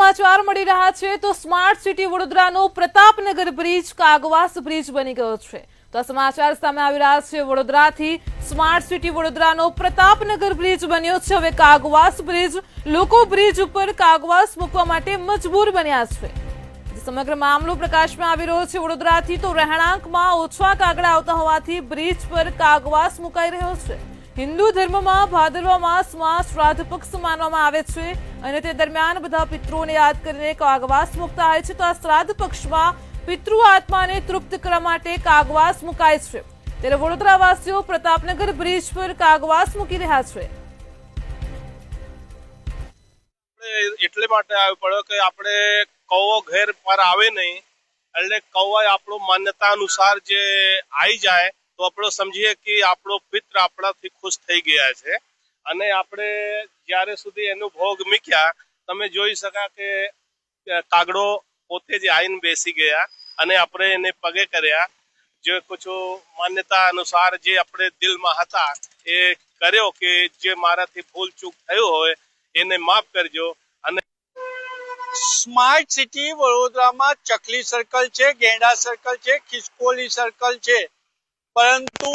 સમાચાર મળી રહ્યા છે તો સ્માર્ટ સિટી વડોદરાનો પ્રતાપનગર બ્રિજ કાગવાસ બ્રિજ બની ગયો છે. તો આ સમાચાર સામે આવી રહ્યા છે. વડોદરાથી સ્માર્ટ સિટી વડોદરાનો પ્રતાપનગર બ્રિજ બન્યો છે. હવે કાગવાસ બ્રિજ, લોકો બ્રિજ ઉપર કાગવાસ મૂકવા માટે મજબૂર બન્યા છે. સમગ્ર મામલો પ્રકાશમાં આવી રહ્યો છે. વડોદરાથી તો રહેણાંકમાં ઓછા કાગડા આવતા હોવાથી બ્રિજ પર કાગવાસ મુકાઈ રહ્યો છે. હિન્દુ ધર્મમાં ભાદરવા માસમાં શ્રાદ્ધ પક્ષ માનવામાં આવે છે અને તે દરમિયાન બધા પિતૃઓને યાદ કરીને કાગવાસ મુકતા હોય છે તો આ શ્રાદ્ધ પક્ષમાં પિતૃ આત્માને તૃપ્ત કરવા માટે કાગવાસ મુકાય છે. ત્યારે વડોદરાવાસીઓ પ્રતાપનગર બ્રિજ પર કાગવાસ મૂકી રહ્યા છે. એટલે માટે આવ્યો પડ્યો કે આપણે કૌવો ઘેર પર આવે નહીં. એટલે કૌવા આપણો માન્યતા અનુસાર જે આવી જાય તો આપણે સમજીએ કે આપણો પિત્ર આપણાથી ખુશ થઈ ગયા છે. અને આપણે જ્યારે સુધી એનો ભોગ મૂક્યા, તમે જોઈ શકા કે કાગડો પોતે જ આવીને બેસી ગયા અને આપણે એને પગે કર્યા. જે કુછ માન્યતા અનુસાર જે આપણે દિલમાં હતા, એ કર્યો કે જે મારાથી ભૂલ ચૂક થયું હોય, એને માફ કરજો. અને સ્માર્ટ સિટી વડોદરામાં ચકલી સર્કલ છે, ગેંડા સર્કલ છે, ખિસકોલી સર્કલ છે. પરંતુ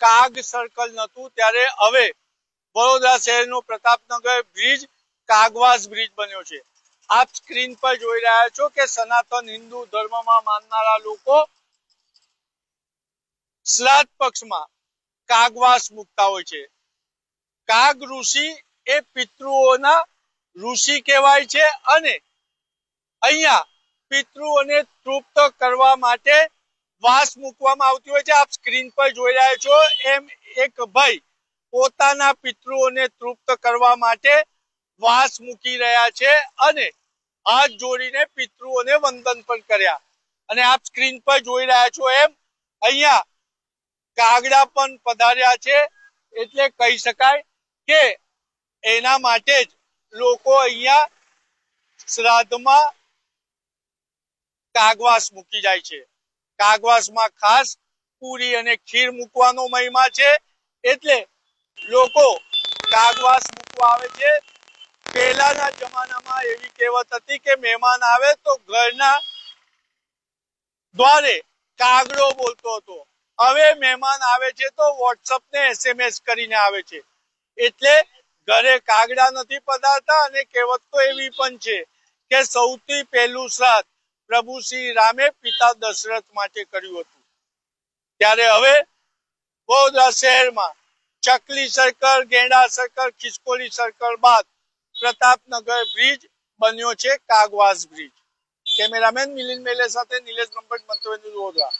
કાગ સર્કલ નતું ત્યારે હવે વડોદરા શહેરનો પ્રતાપનગર બ્રિજ કાગવાસ બ્રિજ બન્યો છે. આપ સ્ક્રીન પર જોઈ રહ્યા છો કે સનાતન હિન્દુ ધર્મમાં માનનારા લોકો શ્રાદ્ધ પક્ષમાં કાગવાસ મુકતા હોય છે. કાગ ઋષિ એ પિતૃઓના ઋષિ કહેવાય છે અને અહીંયા પિતૃઓને તૃપ્ત કરવા માટે વાસ મૂકવામાં આવતી હોય છે. આપ સ્ક્રીન પર જોઈ રહ્યા છો, એમ એક ભાઈ પોતાના પિતૃઓને તૃપ્ત કરવા માટે વાસ મૂકી રહ્યા છે અને હાથ જોડીને પિતૃઓને વંદન પણ કર્યા. અને આપ સ્ક્રીન પર જોઈ રહ્યા છો એમ, અહીંયા કાગડા પણ પધાર્યા છે. એટલે કહી શકાય કે એના માટે જ લોકો અહીંયા શ્રાદ્ધમાં કાગવાસ મૂકી જાય છે. કાગવાસમાં ખાસ પૂરી અને ખીર મૂકવાનો મહિમા છે. એટલે લોકો કાગવાસ મૂકવા આવે છે. પહેલાના જમાનામાં એવી કહેવત હતી કે મહેમાન આવે તો ઘરના દ્વારે કાગડો બોલતો હતો. હવે મહેમાન આવે છે તો વોટ્સઅપ ને એસએમએસ કરીને આવે છે. એટલે ઘરે કાગડા નથી પધારતા અને કહેવત તો એવી પણ છે કે સૌથી પહેલું શ્રાદ્ધ પ્રભુ શ્રી રામે પિતા દશરથ માટે કર્યું હતું. ત્યારે હવે વડોદરા શહેરમાં Chakli circle Genda circle Khiskoli circle બાદ પ્રતાપનગર બ્રિજ બન્યો છે કાગવાસ બ્રિજ કેમેરામેન મિલિંદ મેલે સાથે નિલેશ ગંભટ મંત્રી વડોદરા.